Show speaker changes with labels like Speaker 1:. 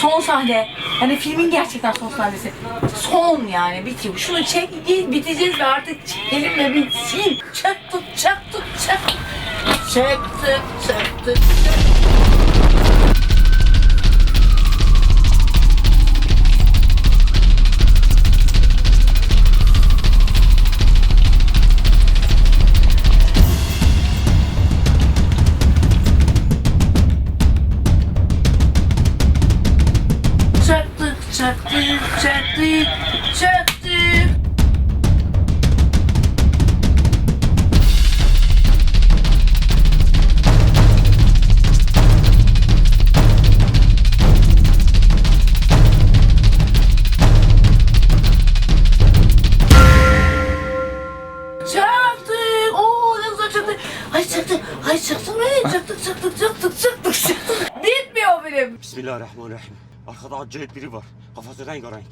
Speaker 1: Son sahne. Hani filmin gerçekten son sahnesi. Son yani bitiyor. Şunu çek biteceğiz ve artık çekelim ve bitsin. Çaktık çaktık çaktık. Çaktık çaktık. Çaktık çaktık çaktık çaktık. Çaktık. Oo ne güzel çaktık. Ay çaktık. Ay çaktık. Ay çaktık çaktık çaktık çaktık çaktık. Bitmiyor film.
Speaker 2: Bismillahirrahmanirrahim. Arkada acayip biri var. Kafası rengarenk.